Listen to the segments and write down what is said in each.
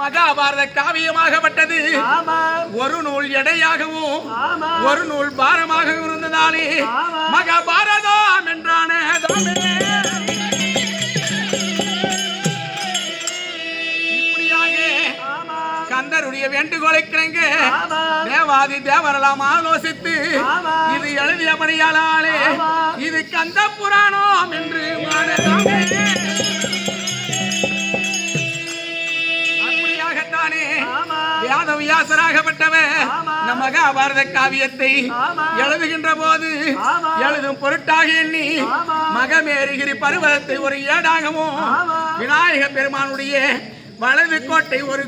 மகாபாரத காவியமாகப்பட்டது. ஆமா ஒரு நூல் எடையாகவும் ஒரு நூல் பாரமாகவும் இருந்ததாலே. மகாபாரதம் என்றான கந்தருடைய வேண்டுகோளை கிணங்க தேவாதி தேவரெல்லாம் ஆலோசித்து. இது எழுதியபடியாலே ஆமா. இது கந்த புராணம் என்று மாறலாமே வேத வியாசராகப்பட்டவர். இந்த மகாபாரத காவியத்தை. எழுதுகின்ற போது. எழுதும் பொருட்டாக எண்ணி ஆமா. மகமேறுகிரி பருவத்தை ஒரு ஏடாகவும். விநாயக பெருமானுடைய வலது கோட்டை ஒரு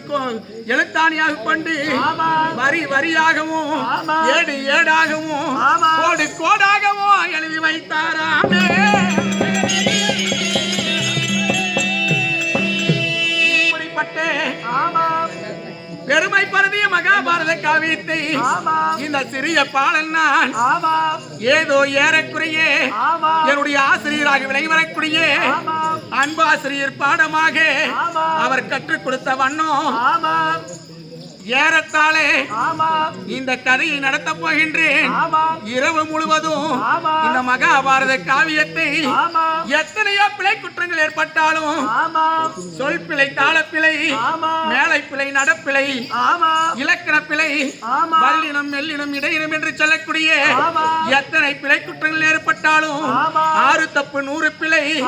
எழுத்தாணியாக கொண்டு. வரி வரியாகவும். ஏடு ஏடாகவும். கோடு கோடாகவும் எழுதி வைத்தாராமே இப்படிப்பட்ட பெருமை பருதிய மகாபாரத காவியத்தை. இந்த சிறிய பாலன் நான் ஏதோ ஏறக்குறைய என்னுடைய ஆசிரியராக விளைவரக்கூடிய அன்பாசிரியர் பாடமாக. அவர் கற்றுக் கொடுத்த வண்ணம். ஆமா. இந்த கதையை நடத்தப் போகின்றேன். இரவு முழுவதும். இந்த மகாபாரத காவியத்தை எத்தனையோ பிழை குற்றங்கள் ஏற்பட்டாலும் சொல் பிழை தாளப்பிழை மேலை பிழை நடப்பிழை இலக்கண பிழை வல்லினம் மெல்லினம் இடையினம் என்று சொல்லக்கூடிய. எத்தனை பிழை குற்றங்கள் ஏற்பட்டாலும். ஆறு தப்பு நூறு பிழை.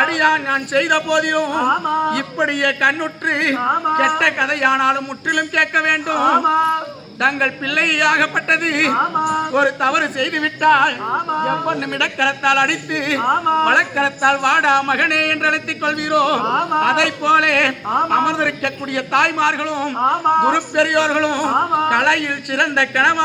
அடியான் நான் செய்த போதிலும் ஆமா. இப்படியே கண்ணுற்று. கெட்ட கதையானாலும் முற்றிலும் கேட்க வேண்டும் தங்கள் பிள்ளையாகப்பட்டது ஒரு தவறு செய்து விட்டால். எப்பொன்னும் இடக்கரத்தால் அடித்து. வழக்கரத்தால் வாடா மகனே என்று அழைத்துக் கொள்வீரோ. அதை போல. அமர்ந்திருக்கக்கூடிய தாய்மார்களும். குரு பெரியோர்களும். கலையில் சிறந்த கணவன்